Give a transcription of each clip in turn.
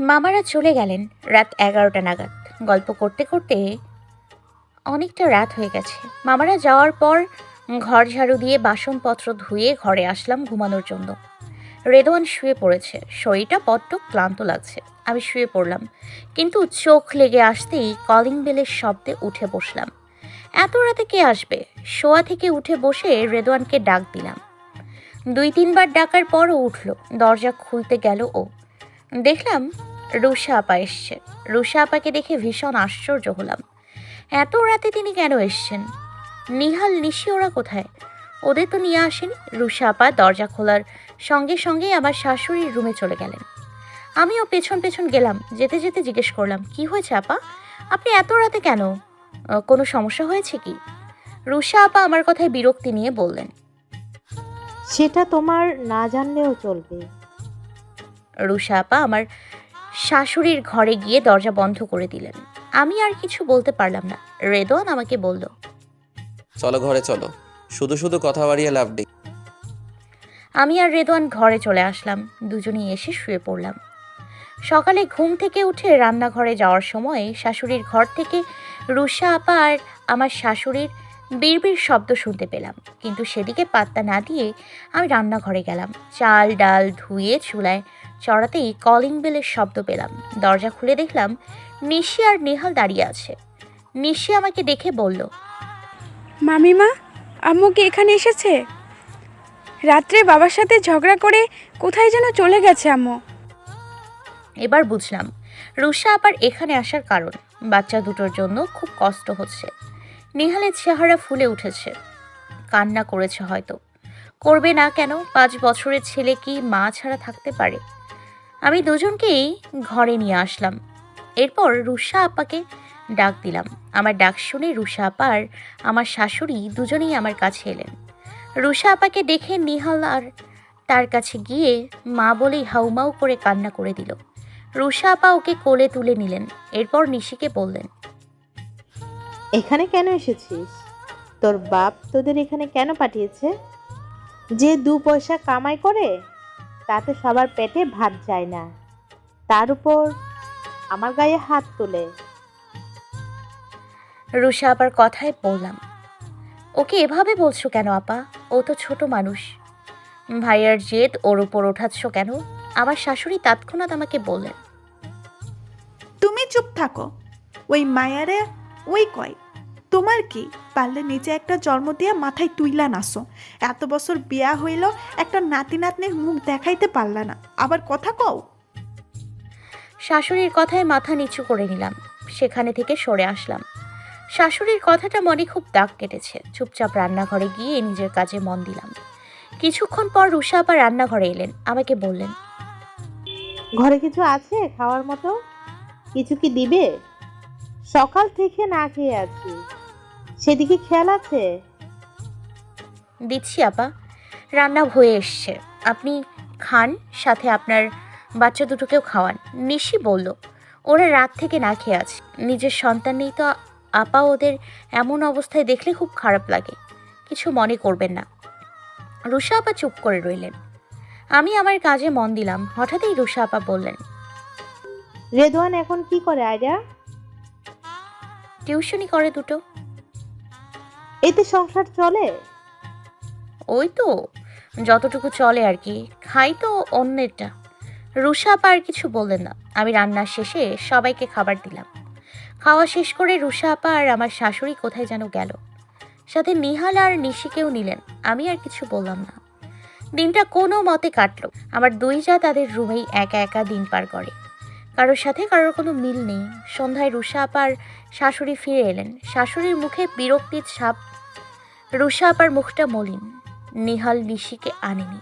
মামারা চলে গেলেন রাত এগারোটা নাগাদ। গল্প করতে করতে অনেকটা রাত হয়ে গেছে। মামারা যাওয়ার পর ঘর ঝাড়ু দিয়ে বাসনপত্র ধুয়ে ঘরে আসলাম ঘুমানোর জন্য। রেদওয়ান শুয়ে পড়েছে। শরীরটা বড্ড ক্লান্ত লাগছে। আমি শুয়ে পড়লাম। কিন্তু চোখ লেগে আসতেই কলিং বেলের শব্দে উঠে বসলাম। এত রাতে কে আসবে? শোয়া থেকে উঠে বসে রেদওয়ানকে ডাক দিলাম। দুই তিনবার ডাকার পরও উঠল। দরজা খুলতে গেল ও। দেখলাম রুষা আপা এসছে। রুষা আপাকে দেখে ভীষণ আশ্চর্য হলাম। এত রাতে তিনি কেন এসছেন? নিহাল, নিশি ওরা কোথায়? ওদের তো নিয়ে আসেনি। রুষা আপা দরজা খোলার সঙ্গে সঙ্গেই আমার শাশুড়ির রুমে চলে গেলেন। আমিও পেছন পেছন গেলাম, যেতে যেতে জিজ্ঞেস করলাম, কি হয়েছে আপা? আপনি এত রাতে কেন? কোনো সমস্যা হয়েছে কি? রুষা আপা আমার কথায় বিরক্তি নিয়ে বললেন সেটা তোমার না জানলেও চলবে। রুষা আপা আমার শাশুড়ির ঘরে গিয়ে দরজা বন্ধ করে দিলেন। আমি আর কিছু বলতে পারলাম না। রেদওয়ান আমাকে বলল চলো ঘরে চলো। শুধু শুধু কথা বাড়িয়ে লাভ নেই। আমি আর রেদওয়ান ঘরে চলে আসলাম। দুজনেই এসে শুয়ে পড়লাম। সকালে ঘুম থেকে উঠে রান্নাঘরে যাওয়ার সময় শাশুড়ির ঘর থেকে রুষা আপা আর আমার শাশুড়ির বিড়বিড় শব্দ শুনতে পেলাম। কিন্তু সেদিকে পাত্তা না দিয়ে আমি রান্নাঘরে গেলাম। চাল ডাল ধুয়ে চুলায় চড়াতেই কলিং বেলের শব্দ পেলাম। দরজা খুলে দেখলাম নিশি আর নেহাল দাঁড়িয়ে আছে। নিশি আমাকে দেখে বলল মামিমা আম্মু কি এখানে এসেছে? রাত্রে বাবার সাথে ঝগড়া করে কোথায় যেন চলে গেছে আম্মু। এবার বুঝলাম রুষা আবার এখানে আসার কারণ। বাচ্চা দুটোর জন্য খুব কষ্ট হচ্ছে। নিহালের চেহারা ফুলে উঠেছে। কান্না করেছে হয়তো। করবে না কেন? পাঁচ বছরের ছেলে কি মা ছাড়া থাকতে পারে? আমি দুজনকেই ঘরে নিয়ে আসলাম। এরপর রুষা আপাকে ডাক দিলাম। আমার ডাক শুনে রুষা আপা আর আমার শাশুড়ি দুজনেই আমার কাছে এলেন। রুষা আপাকে দেখে নিহাল আর তার কাছে গিয়ে মা বলেই হাউমাউ করে কান্না করে দিল। রুষা আপা ওকে কোলে তুলে নিলেন। এরপর নিশিকে বললেন এখানে কেন এসেছিস? তোর বাপ তোদের এখানে কেন পাঠিয়েছে? যে দু পয়সা কামাই করে তাতে সবার পেটে ভাত যায় না। তার উপর আমার গায়ে হাত তোলে। রুষা আবার কথায় বললাম ওকে এভাবে বলছো কেন আপা? ও তো ছোট মানুষ। ভাইয়ার জেদ ওর উপর ওঠাচ্ছ কেন? আমার শাশুড়ি তৎক্ষণাৎ আমাকে বললেন। তুমি চুপ থাকো। ওই মায়ারে ওই কয় তোমার কি? পারলে নিচে একটা জন্ম দিয়ে মাথায় তুইলা নাসো এত বছর বিয়া হইল একটা নাতি নাতনির মুখ দেখাইতে পারলা না। আবার কথা কও? শাশুড়ির কথায় মাথা নিচু করে নিলাম। সেখানে থেকে সরে আসলাম। শাশুড়ির কথাটা মনে খুব দাগ কেটেছে। চুপচাপ রান্নাঘরে গিয়ে নিজের কাজে মন দিলাম। কিছুক্ষণ পর রুষা আবার রান্নাঘরে এলেন। আমাকে বললেন ঘরে কিছু আছে খাওয়ার মতো? কিছু কি দিবে? সকাল থেকে না খেয়ে আছি। সেদিকে খেয়াল আছে? দিচ্ছি আপা। রান্না হয়ে এসছে। আপনি খান সাথে আপনার বাচ্চা দুটোকেও খাওয়ান। নিশি বলল ওরা রাত থেকে না খেয়ে আছে। নিজের সন্তান নেই তো আপা ওদের এমন অবস্থায় দেখলে খুব খারাপ লাগে। কিছু মনে করবেন না। রুষা আপা চুপ করে রইলেন। আমি আমার কাজে মন দিলাম। হঠাৎই রুষা আপা বললেন রেদওয়ান এখন কি করে আয়রা? টিউশনি করে দুটো। এতে সংসার চলে? ওই তো যতটুকু চলে আর কি। খাই তো অন্যেরটা। রুষা আপা আর কিছু বললেন না। আমি রান্নার শেষে সবাইকে খাবার দিলাম। খাওয়া শেষ করে রুষা আপা আর আমার শাশুড়ি কোথায় যেন গেল। সাথে নিহাল আর নিশিকেও নিলেন। আমি আর কিছু বললাম না। দিনটা কোনো মতে কাটলো। আমার দুই যা তাদের রুমেই একা একা দিন পার করে। কারোর সাথে কারোর কোনো মিল নেই। সন্ধ্যায় রুষা আপার শাশুড়ি ফিরে এলেন। শাশুড়ির মুখে বিরক্তির ছাপ। রুষা আপার মুখটা মলিন। নিহাল নিশিকে আনেনি।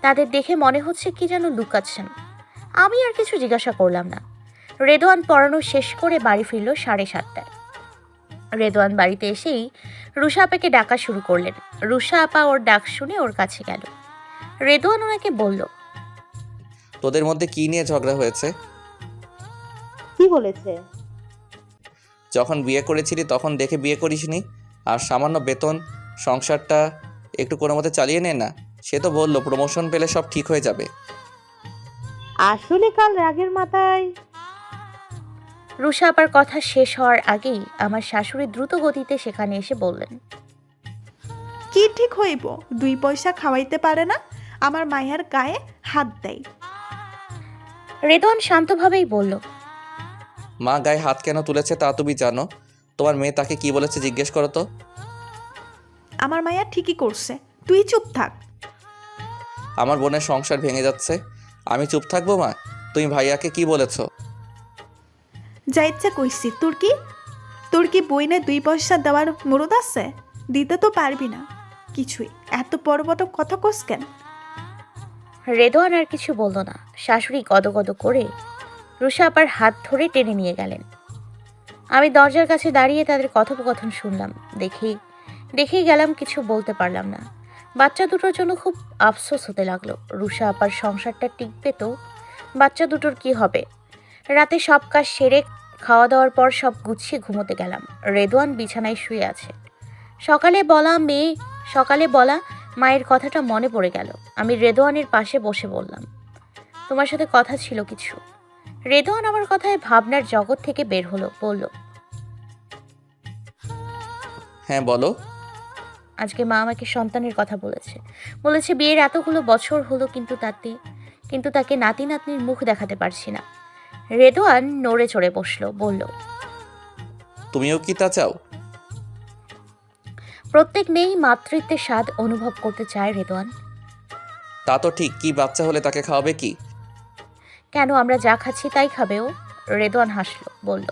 তাদের দেখে মনে হচ্ছে কি যেন লুকাচ্ছেন। আমি আর কিছু জিজ্ঞাসা করলাম না। রেদোয়ান পড়ানো শেষ করে বাড়ি ফিরল সাড়ে সাতটায়। রেদোয়ান বাড়িতে এসেই রুষা আপাকে ডাকা শুরু করলেন। রুষা আপা ওর ডাক শুনে ওর কাছে গেল। রেদওয়ান ওনাকে বলল, তোদের মধ্যে কি নিয়ে ঝগড়া হয়েছে? কি বলেছে? যখন বিয়ে করেছিলি তখন দেখে বিয়ে করিসনি? আর সামান্য বেতন সংসারটা একটু কোনো মতে চালিয়ে নে না? সে তো বলল প্রমোশন পেলে সব ঠিক হয়ে যাবে। আসলে কাল রাগের মাথায়। রুষা আপার কথা শেষ হওয়ার আগেই আমার শাশুড়ি দ্রুত গতিতে সেখানে এসে বললেন কি ঠিক হইব? দুই পয়সা খাওয়াইতে পারে না? আমার মায়ের গায়ে হাত দেয়। রেদন শান্তভাবেই বলল মা গায়ে হাত কেন তুলেছে তা তুমি জানো? তোমার মেয়ে তাকে কি বলেছে জিজ্ঞেস করো তো। আমার মায়া ঠিকই করছে। তুই চুপ থাক। আমার বোনের সংসার ভেঙে যাচ্ছে। আমি চুপ থাকব মা? তুমি ভাইয়াকে কি বলেছ? যা ইচ্ছা কইছি। তোর কি? তোর কি বইনে দুই পয়সা দেওয়ার মুরদ আছে? দিতে তো পারবি না। কিছুই। এত বড় বড় কথা কোস কেন? রেদোয়ান আর কিছু বলল না। শাশুড়ি গদগদ করে রুষা আপার হাত ধরে টেনে নিয়ে গেলেন। আমি দরজার কাছে দাঁড়িয়ে তাদের কথোপকথন শুনলাম। দেখি দেখেই গেলাম কিছু বলতে পারলাম না। বাচ্চা দুটোর জন্য খুব আফসোস হতে লাগল। রুষা আপার সংসারটা টিকবে তো? বাচ্চা দুটোর কি হবে? রাতে সব কাজ সেরে খাওয়া দাওয়ার পর সব গুছিয়ে ঘুমোতে গেলাম। রেদওয়ান বিছানায় শুয়ে আছে। সকালে বলা মেয়ে, সকালে বলা মায়ের কথাটা মনে পড়ে গেল। আমি রেদোয়ানের পাশে বসে বললাম, তোমার সাথে কথা ছিল কিছু? রেদোয়ান আমার কথায় ভাবনার জগৎ থেকে বের হলো বলল হ্যাঁ বলো। আজকে মা আমাকে সন্তানের কথা বলেছে। বলেছে বিয়ের এতগুলো বছর হলো কিন্তু তাতে কিন্তু তাকে নাতি নাতনির মুখ দেখাতে পারছি না। রেদোয়ান নড়ে চড়ে বসল বলল তুমিও কি তা চাও? প্রত্যেক মেয়েই মাতৃত্বের স্বাদ অনুভব করতে চায় রেদোয়ান। তা তো ঠিক কি বাচ্চা হলে তাকে খাওয়াবে কি? কেন আমরা যা খাচ্ছি তাই খাবে ও? রেদোয়ান হাসলো বলল।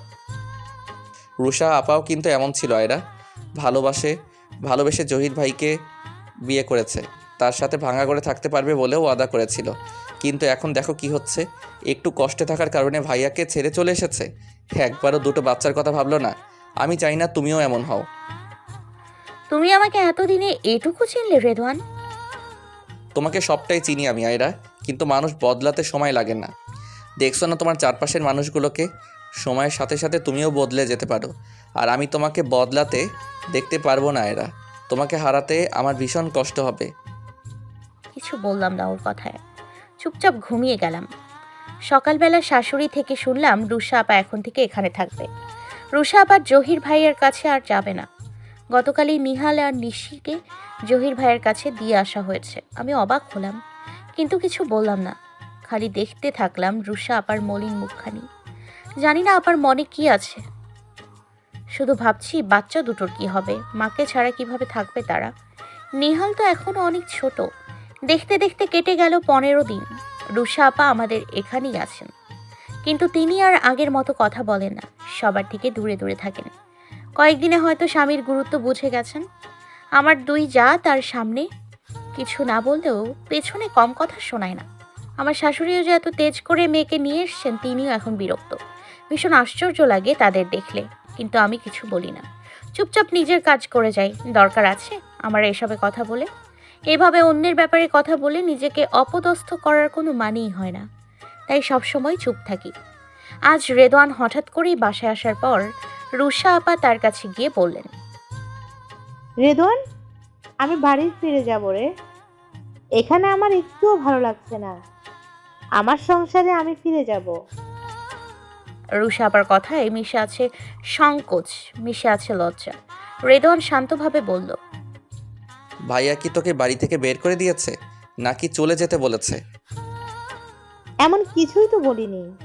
রুষা আপাও কিন্তু এমন ছিল আয়রা। ভালোবাসে ভালোবেসে জহির ভাইকে বিয়ে করেছে। তার সাথে ভাঙা করে থাকতে পারবে বলেও ওয়াদা করেছিল। কিন্তু এখন দেখো কি হচ্ছে। একটু কষ্টে থাকার কারণে ভাইয়াকে ছেড়ে চলে এসেছে। একবারও দুটো বাচ্চার কথা ভাবলো না। আমি চাই না তুমিও এমন হও। তুমি আমাকে এতদিনে এটুকু চিনলে রেদওয়ান তোমাকে সবটাই চিনি আমি আয়রা। কিন্তু মানুষ বদলাতে সময় লাগে না। দেখছ না তোমার চারপাশের মানুষগুলোকে? সময়ের সাথে সাথে তুমিও বদলে যেতে পারো। আর আমি তোমাকে বদলাতে দেখতে পারব না এরা। তোমাকে হারাতে আমার ভীষণ কষ্ট হবে। কিছু বললাম না ওর কথায়। চুপচাপ ঘুমিয়ে গেলাম। সকালবেলা শাশুড়ি থেকে শুনলাম রুষা আপা এখন থেকে এখানে থাকবে। রুষা আপা জহির ভাইয়ের কাছে আর যাবে না। গতকালই নিহাল আর নিশিকে জহির ভাইয়ের কাছে দিয়ে আসা হয়েছে। আমি অবাক হলাম। কিন্তু কিছু বললাম না। খালি দেখতে থাকলাম রুষা আপার মলিন মুখখানি। জানি না আপার মনে কি আছে। শুধু ভাবছি, বাচ্চা দুটোর কি হবে? মাকে ছাড়া কীভাবে থাকবে তারা? নিহাল তো এখনও অনেক ছোট। দেখতে দেখতে কেটে গেল পনেরো দিন। রুষা আপা আমাদের এখানেই আছেন। কিন্তু তিনি আর আগের মতো কথা বলেন না। সবার থেকে দূরে দূরে থাকেন। কয়েকদিনে হয়তো স্বামীর গুরুত্ব বুঝে গেছেন। আমার দুই যা তার সামনে। কিছু না বললেও পেছনে কম কথা শোনায় না। আমার শাশুড়িও যে এত তেজ করে মেয়েকে নিয়ে এসছেন, তিনিও এখন বিরক্ত। ভীষণ আশ্চর্য লাগে তাদের দেখলে, কিন্তু আমি কিছু বলি না। চুপচাপ নিজের কাজ করে যাই, দরকার আছে আমার এসবে কথা বলে। এভাবে অন্যের ব্যাপারে কথা বলে নিজেকে অপদস্থ করার কোনো মানেই হয় না। তাই সবসময় চুপ থাকি। আজ রেদওয়ান হঠাৎ করেই বাসায় আসার পর রুষা আপা তার কাছে গিয়ে বললেন রেদওয়ান আমি বাড়ি ফিরে যাব রে। এখানে আমার একটুও ভালো লাগছে না। আমার সংসারে আমি ফিরে যাব। রুষা আবার কথায় মিশে আছে সংকোচ মিশে আছে লজ্জা। রেদওয়ান শান্তভাবে বলল ভাইয়া কি তোকে বাড়ি থেকে বের করে দিয়েছে? নাকি চলে যেতে বলেছে? এমন কিছুই তো বলিনি।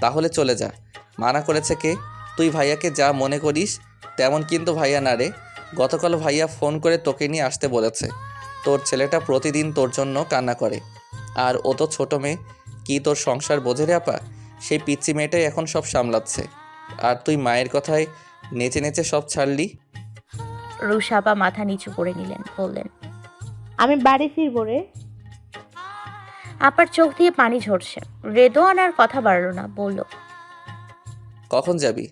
তাহলে চলে যা। মানা করেছে কে? তুই ভাইয়াকে যা মনে করিস তেমন কিন্তু ভাইয়া না রে। গতকাল ভাইয়া ফোন করে তোকে নিয়ে আসতে বলেছে। তোর ছেলেটা প্রতিদিন তোর জন্য কান্না করে। আর ও তো ছোটো মেয়ে। কি তোর সংসার বোঝে রে আপা? সেই পিচ্ছি মেয়েটাই এখন সব সামলাচ্ছে। আর তুই মায়ের কথায় নেচে নেচে সব ছাড়লি? রুষা আপা মাথা নিচু করে নিলেন বললেন আমি বাড়ি ফিরবো রে। আপার চোখ দিয়ে পানি ঝরছে। রেদওয়ান আর কথা বাড়ল না বলল কখন যাবি?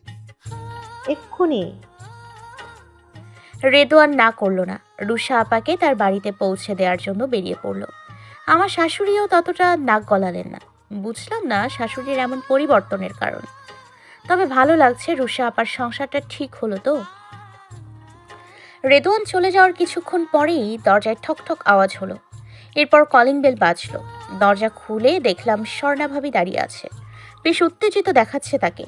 এক্ষুনি। রেদোয়ান না করল না। রুষা আপাকে তার বাড়িতে পৌঁছে দেওয়ার জন্য বেরিয়ে পড়ল। আমার শাশুড়িও ততটা নাক গলালেন না। বুঝলাম না শাশুড়ির এমন পরিবর্তনের কারণ। তবে ভালো লাগছে রুষা আপার সংসারটা ঠিক হলো তো। রেদোয়ান চলে যাওয়ার কিছুক্ষণ পরেই দরজায় ঠক ঠক আওয়াজ হলো। এরপর কলিং বেল বাজলো। দরজা খুলে দেখলাম স্বর্ণা ভাবি দাঁড়িয়ে আছে। বেশ উত্তেজিত দেখাচ্ছে তাকে।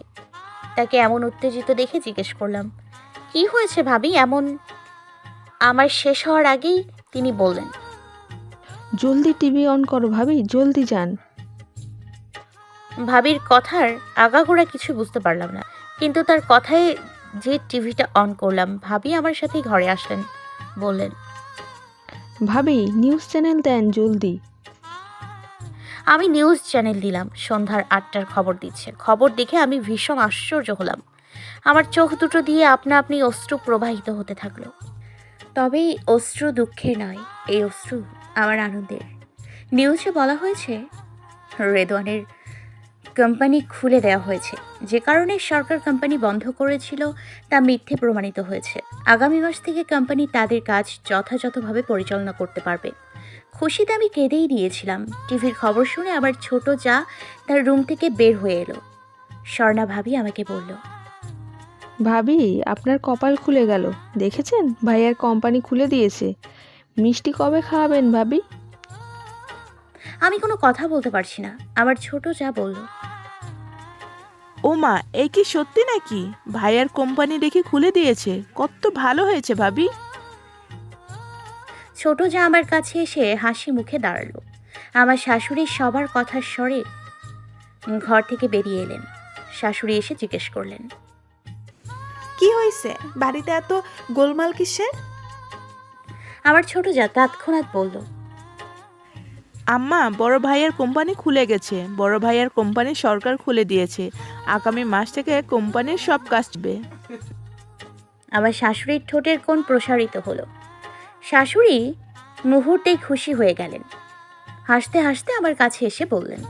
তাকে এমন উত্তেজিত দেখে জিজ্ঞেস করলাম, কি হয়েছে ভাবি? এমন আমার শেষ হওয়ার আগেই তিনি বললেন। জলদি টিভি অন করো ভাবি জলদি যান। ভাবির কথার আগাগোড়া কিছু বুঝতে পারলাম না কিন্তু তার কথায় যে টিভিটা অন করলাম ভাবি আমার সাথেই ঘরে আসলেন বললেন ভাবি নিউজ চ্যানেল দেন জলদি। আমি নিউজ চ্যানেল দিলাম সন্ধ্যার আটটার খবর দিচ্ছে। খবর দেখে আমি ভীষণ আশ্চর্য হলাম। আমার চোখ দুটো দিয়ে আপনা আপনি অশ্রু প্রবাহিত হতে থাকল। তবে এই অশ্রু দুঃখের নয় এই অশ্রু আমার আনন্দের নিউজে বলা হয়েছে, রেদওয়ানের কোম্পানি খুলে দেওয়া হয়েছে। যে কারণে সরকার কোম্পানি বন্ধ করেছিল, তা মিথ্যে প্রমাণিত হয়েছে। আগামী মাস থেকে কোম্পানি তাদের কাজ যথাযথভাবে পরিচালনা করতে পারবে। খুশিতে আমি কেঁদেই দিয়েছিলাম। টিভির খবর শুনে আবার ছোট যা তার রুম থেকে বের হয়ে এলো। স্বর্ণা ভাবি আমাকে বলল, ভাবি, আপনার কপাল খুলে গেল। দেখেছেন? ভাইয়ার কোম্পানি খুলে দিয়েছে। মিষ্টি কবে খাওয়াবেন ভাবি? আমি কোনো কথা বলতে পারছি না আমার ছোট যা বলল। ও মা এই কি সত্যি নাকি? ভাইয়ার কোম্পানি দেখে খুলে দিয়েছে কত ভালো হয়েছে ভাবি। ছোট যা আমার কাছে এসে হাসি মুখে দাঁড়াল। আমার শাশুড়ি সবার কথার স্বরে ঘর থেকে বেরিয়ে এলেন। শাশুড়ি এসে জিজ্ঞেস করলেন কি হয়েছে? বাড়িতে এত গোলমাল কিসের? আমার ছোট যা তৎক্ষণাৎ বলল আম্মা বড় ভাইয়ের কোম্পানি খুলে গেছে। বড় ভাইয়ের কোম্পানি সরকার খুলে দিয়েছে। আগামী মাস থেকে কোম্পানির সব কাজ হবে আমার শাশুড়ির ঠোঁটের কোণ প্রসারিত হলো। শাশুড়ি মুহূর্তেই খুশি হয়ে গেলেন। হাসতে হাসতে আমার কাছে এসে বললেন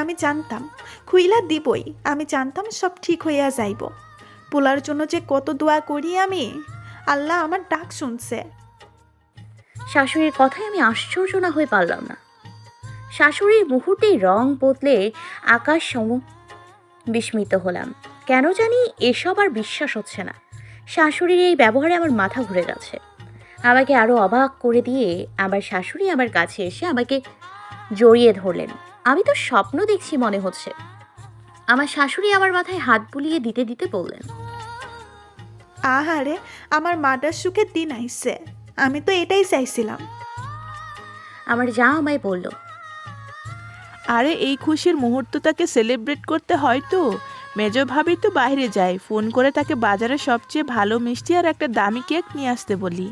আমি জানতাম খুইলা দিবই। আমি জানতাম সব ঠিক হইয়া যাইব। পোলার জন্য যে কত দোয়া করি আমি আল্লাহ আমার ডাক শুনছে। শাশুড়ির কথায় আমি আশ্চর্য না হয়ে পারলাম না। শাশুড়ির মুহূর্তেই রং বদলে আকাশ সম বিস্মিত হলাম। কেন জানি এসব আর বিশ্বাস হচ্ছে না। শাশুড়ির এই ব্যবহারে আমার মাথা ঘুরে গেছে। আমাকে আরও অবাক করে দিয়ে আমার শাশুড়ি আমার কাছে এসে আমাকে জড়িয়ে ধরলেন। আমি তো স্বপ্ন দেখছি মনে হচ্ছে। আমার শাশুড়ি আমার মাথায় হাত বুলিয়ে দিতে দিতে বললেন, আহারে, আমার মাটার সুখের দিন আইছে। আমি তো এটাই চাইছিলাম। আমার যা আমায় বলল আরে এই খুশির মুহূর্তটাকে সেলিব্রেট করতে হয় তো। মেজ ভাবি তো বাইরে যায় ফোন করে তাকে বাজারে সবচেয়ে ভালো মিষ্টি আর একটা দামি কেক নিয়ে আসতে বলি।